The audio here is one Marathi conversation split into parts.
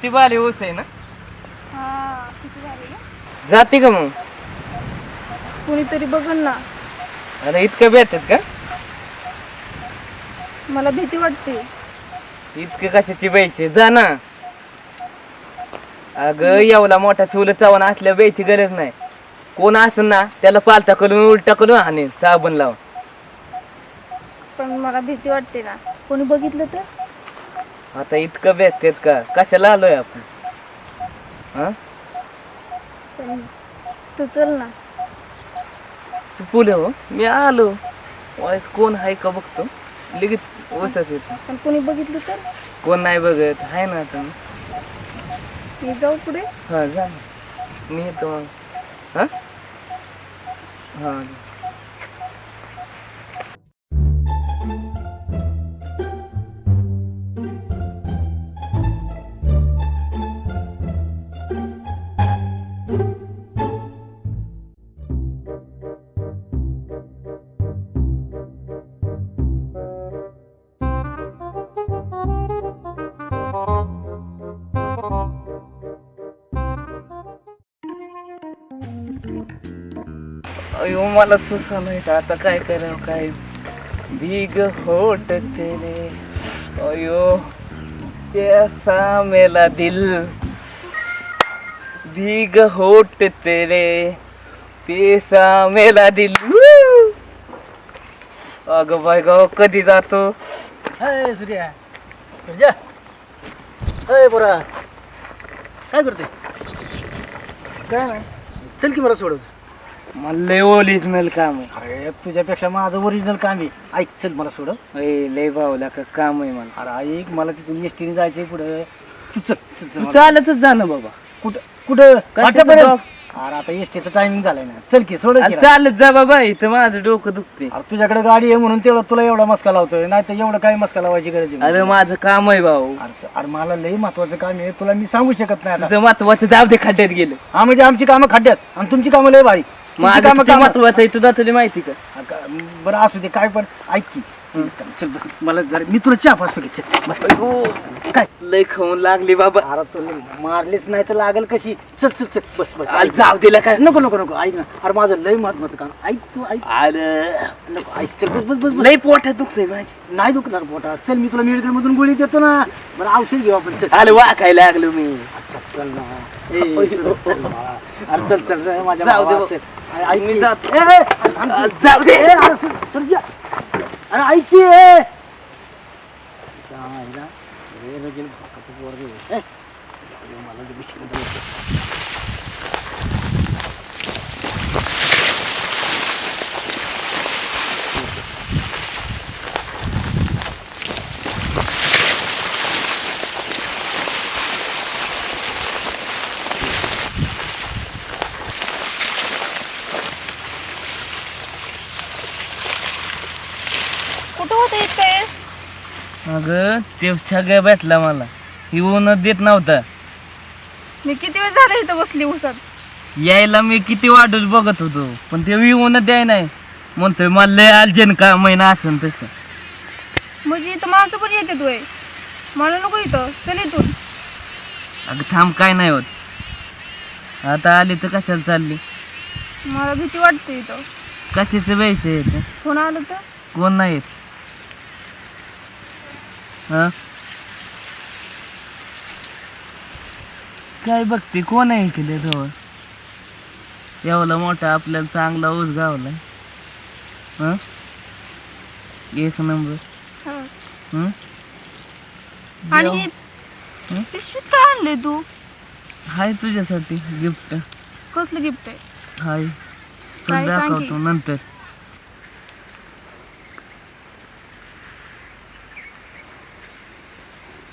किती बाली ऊस आहे ना? हा किती झाले ना जाते का मग? कुणीतरी बघल ना. अरे इतकं भेटत का? मला भीती वाटते. इतके कशाची बायचे जा ना. अगं एवढा मोठा चुल चावण असल्या बायची गरज नाही. कोण असेल ना त्याला पालता करून उलटा करून हाणे साबण लावून पण मला भीती वाटते ना. कोणी बघितलं तर? आता इतकं भेटतेत का? कशाला आलोय आपण? हा? पण तू चल ना. तू पुढे हो. मी आलो. वाईस कोण आहे का बघतो? लगेच वसत येतो. पण कोणी बघितलं तर? कोण नाही बघत. आहे ना आता. मी जाऊ पुढे? हा जा. ना. मी येतो मग. हा? हा. अयो मला सुचलं नाही का आता काय करावं काय? भीग होट तेरे. अयो कैसा मेला दिल. भीग होट तेरे. पेसा मेला दिल! अगं बाय गाव कधी जातो? हाय सूर्या. जा हाय बोरा काय करते काय नाही. चल की मला सोडव मला लय ओरिजिनल काम आहे. अरे तुझ्यापेक्षा माझं ओरिजिनल काम आहे. ऐक चल मला सोडव अय, लय भावला का काम आहे मला. अरे ऐक मला तिथून एस टीने जायचंय पुढे. तू चल चल चल तू मला- चालतच जा ना बाबा. कुठं कुठं? वाटेपर्यंत? अरे आता एस टीचं टायमिंग झालंय ना. चल की सोड की अरे रा. चालत जा बाबा इथं माझं डोकं दुखते अरे तुझ्याकडे गाडी आहे म्हणून तेवढं तुला एवढा मस्का लावतोय नाही तर एवढं काही मस्का लावायची गरज आहे? अरे माझं काम आहे भाऊ. अरे अरे मला लई महत्वाचं काम आहे. तुला मी सांगू शकत नाही आता. तुझं महत्वाचं जाऊ दे खड्ड्यात गेलं. हा म्हणजे आमची कामं खड्ड्यात. आणि तुमची कामं लय भारी. तुमची माझं कामं किती कामं महत्वाचं आहे तुझा तुला माहिती का? का- बरं असू दे काय पण ऐक की. चल मला जरा मी तुला चहा की चल. बस. काय? लय खाऊन लागली बाबा. अरे तुला मारलीच नाही तर लागल कशी? चल चल चल. बस बस. जाऊ दिला काय नको नको नको. ऐक ना. अरे माझं लय महत्वाचं काम. ऐक तू ऐक. अरे. नको ऐक. चल बस बस बस लय पोटात दुखतंय माझी नाही दुखणार पोटा चल मी तुला मेडिकल मधून गोळी देतो ना. बरं औषध घेऊ आपण. चल. अरे वाकायला लागलो मी. चल ना. अरे चल चल माझ्या जाऊ दे की. की. जाऊ दे. ए, अरे, सर- सर, जा. अरे ऐक की ए. जायला. ए, रगेल भाकाचं पोरगं आहे. ए, जाऊ दे, मला कुठं होतं इतकं अगं ते सगळं भेटला मला. येऊनच देत नव्हता. मी किती वेळ झाला इथं बसली उसात? यायला मी किती वाटच बघत होतो पण ते येऊनच द्याय नाही. म्हणतोय मला लय अर्जंट का महिना असेल तसं. म्हणजे इथं माणसं पण येते तू मला नको इथं. चल इथून. अगं थांब काय नाही होत. आता आली तर कशाला चालली? मला भीती वाटते इथं. कशाचं व्यायचं येतं कोण आलं तर? कोण नाही येत? हा? काय बघते? कोण आहे इकडे जवळ एवढा मोठा आपल्याला चांगला ऊस गावला हा? एक नंबर. हा. आणि हं? पिशवीत काय आणलंय तू? हाय तुझ्यासाठी गिफ्ट. कसलं गिफ्ट आहे? हाय. तुला की? दाखवतो नंतर.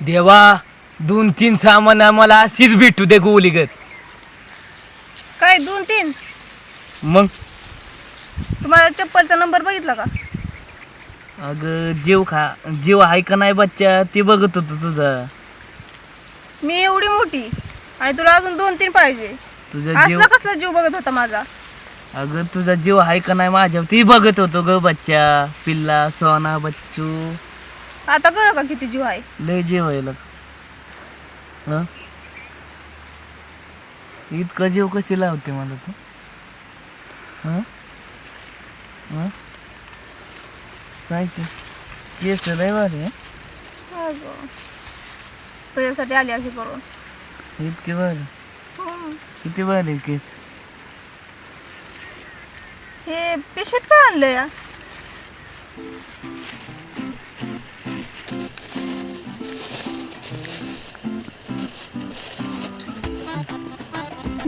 देवा दोन तीन सामान आम्हाला अशीच भेटू दे गोलीगत काय दोन तीन? मग? तुम्हाला चप्पलचा नंबर बघितला का? अगं जीव खा. जीव आहे का नाही बच्चा ते बघत होतो तुझा. मी एवढी मोठी आणि तुला अजून दोन तीन पाहिजे. तुझा जीव असला कसला जीव बघत होता माझा. अगं तुझा जीव आहे का नाही माझ्या ती बघत होतो ग बच्चा. पिल्ला सोना बच्चू. आता कळ का किती जीव आहे लय जीव आहे लग. हं? इतका जीव कशी लावते मला तू हं? हं? काय ते केस लय भारी हं? अगं. तुझ्यासाठी आली अशी करून इतके भारी हं. किती भारी केस हे पिशवीत काय आणलं या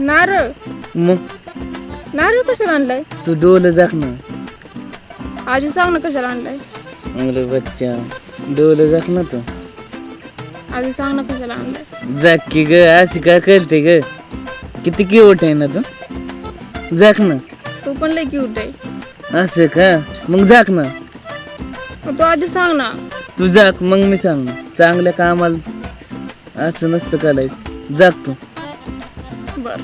नारळ. मग? नारळ कशाला आणलाय? तू डोल जाक ना. आधी सांग ना कशाला आणलाय? अरे बच्चा. डोल जाक ना तू. आधी सांग ना कशाला आणलाय? जाक की ग अशी काय करते ग? किती क्यूट आहे ना तू. जाक ना. तू पण लय क्यूट आहे. असं का? मग जाक ना. मग तू आधी सांग ना. तू जाक मग मी सांग. चांगल्या कामाला असं नसतं करायचं. जाग तू. बर.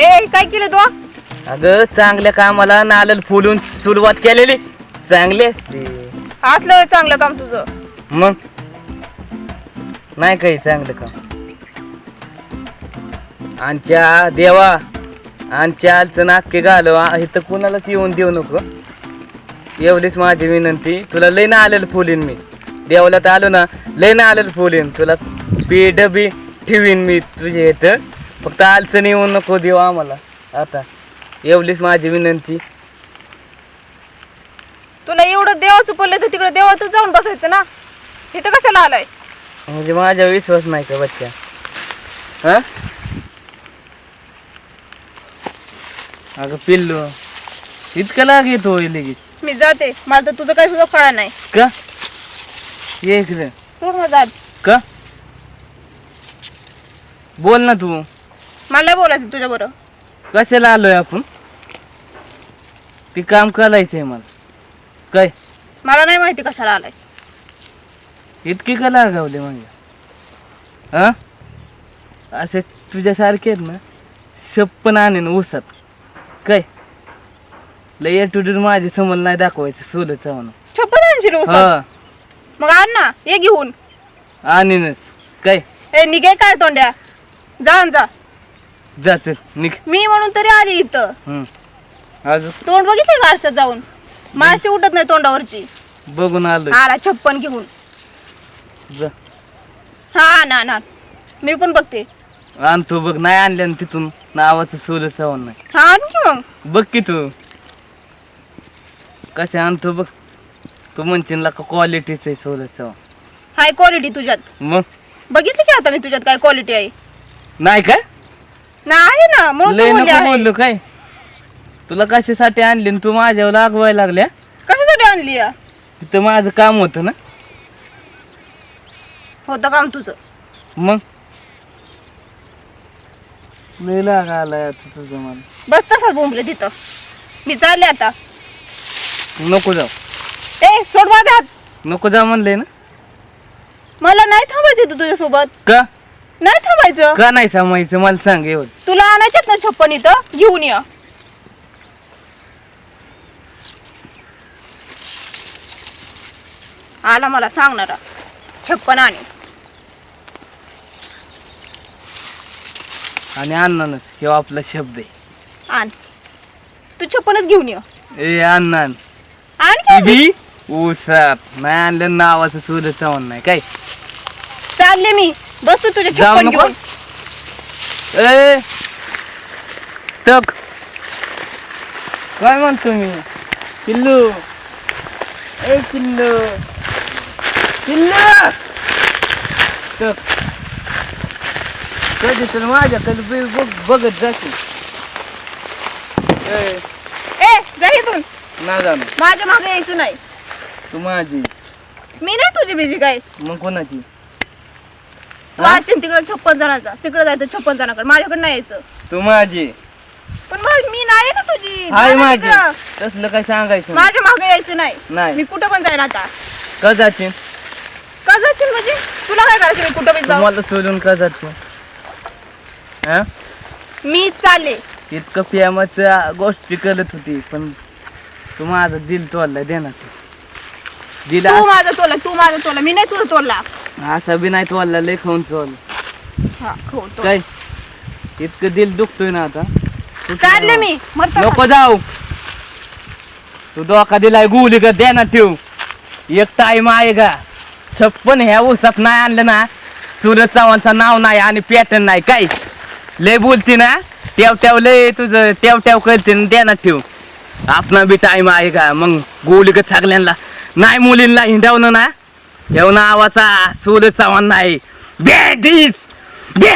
ए काय केलं तू? अगं चांगल्या कामाला नालल फुलून सुरुवात केलेली. चांगले? हातलं चांगलं काम तुझं. मग? नाही काही चांगलं काम. आमच्या देवा आमच्या आलचं नाक्य घालो आ- इथं कुणालाच येऊन देऊ नको. एवढीच माझी विनंती. तुला लय ना आलेलं फुलीन मी. देवाला तर आलो ना लय ना आलेलं फुलीन. तुला बी डबी ठेवीन मी तुझ्या इथं. फक्त आलचं येऊन नको देऊ आम्हाला. आता एवढीच माझी विनंती. तुला एवढं देवाचं पडलं तर तिकडे देवातच जाऊन बसायचं ना? इथं कशाला आलाय? म्हणजे माझा विश्वास नाही का बच्चा? हा? अगं पिल्लू इतकं लाग येतो लगेच. मी जाते मला तर तुझं काही सुद्धा कळा नाही. का? ये इकडे. सोड माझा हात. का? बोल ना तू. मला बोलायचं तुझ्या बरोबर. कशाला आलोय आपण? ते काम करायचंय मला. काय? मला नाही माहिती कशाला आलाय इतकी का लागावले म्हणजे? हा? असे तुझ्यासारखे आहेत ना शप्पन आणेन ऊसात. काय? लय टुडून माझे समज नाही दाखवायचं सोलत जाऊन छप्पन ऐंशी रोज हा. मग आण ना ये घेऊन. आणीनच. काय? ए निघे काय तोंड्या? जा आण जा. जा चल निघ. मी म्हणून तरी आली इथं. हम्म. अजून? तोंड बघितलं का आरशात जाऊन? माशी उठत नाही तोंडावरची. बघून आलोय. आला छप्पन घेऊन. जा. हा ना ना मी पण बघते. आणतो बघ नाही आणल्या ना तिथून. नावाचं सोलत जाऊन नाही. हा आण की मग. बघ की तू. कसे आणतो बघ. तू म्हणशील का क्वालिटीच आहे सोलत जाऊन हाय क्वालिटी तुझ्यात. मग? बघितली की आता मी तुझ्यात काय क्वालिटी आहे? नाही काय ना आहे ना. म्हणून लय तर बोलले नको आहे. बोललो काय? तुला कशासाठी आणली न तू माझ्यावर लागवायला लागल्या? कशासाठी आणली या? तिथं माझं काम होतं ना? होतं काम तुझं. मग? लय लाग आलाय आता तुझं मला. बस तसाच बोंबले तिथं. मी चालले आता. नको जाऊ. ए सोड माझा हात. नको जा म्हणलंय ना. मला नाही थांबायचं इथं तुझ्यासोबत. का? नाही थांबायचं. का नाही थांबायचं? मला सांग एवढं तुला आणायच्यात ना छप्पन इथं? घेऊन ये. आला मला सांगणारा. छप्पन आणि. आणि अण्णानच हे आपला शब्द आहे. आण. तू छप्पनच घेऊन ये. ए अण्णा आण काय किती ऊसात नाही आणलं नावाचं सुरत चव्हाण नाही. काय? चालले मी. बस तू तुझे जाऊ छप्पन नको? घेऊन. ए टक काय म्हणतो मी? किल्लू ए किल्लू किल्लू टक कधी तर माझ्याकडे बी- बघ बघत जाशील. ए. ए जा इथून. ना जाणं माझ्या मागे यायचं नाही. तू माझी. मी नाही तुझी बिजी काय मग कोणाची? तू हा? आज तिकडे छप्पन जणांचा. तिकडे जायचं छप्पन जणांकडे. माझ्याकडे नाही यायचं. तू माझी. पण मग मी नाही ना तुझी. हाय जा ना माझी. तिकडं. तसलं काय सांगायचं नाही. माझ्या मागे यायचं नाही. नाही. मी कुठं पण जाईल आता. का जाशील म्हणजे? तुला काय करायचं? मी कुठं पण जाऊ. मला सोडून का जातो हा? मी चाले. इतकं प्रेमाच्या गोष्टी करत होती पण तू माझं दिल तोडलं दे ना तू. दिला? तू माझा तोला तू माझा तोला मी नाही तुझा तोला असा बी नाही तोडला लय खाऊन चोल हा हो काय? इतकं दिल दुखतोय ना आता. तू काढले मी मरता का? नको जाऊ. तू डोका दिलाय गुली का दे ना ठेव. एक टाइम आहे का छप्पन ह्या ऊसात नाही आणलं ना. सुरज चव्हाणचं नाव नाही आणि पॅटर्न नाही काय? लय बोलती ना टेव टेव लय तुझं टेव टेव करते ना द्या ना ठेव. आपला बी टाईम आहे का? मग गोली का चागल्यांना नाही मुलींना हिंडवणं ना. ठेव नावाचा सोलत चव्हाण नाही बॅडीस बॅ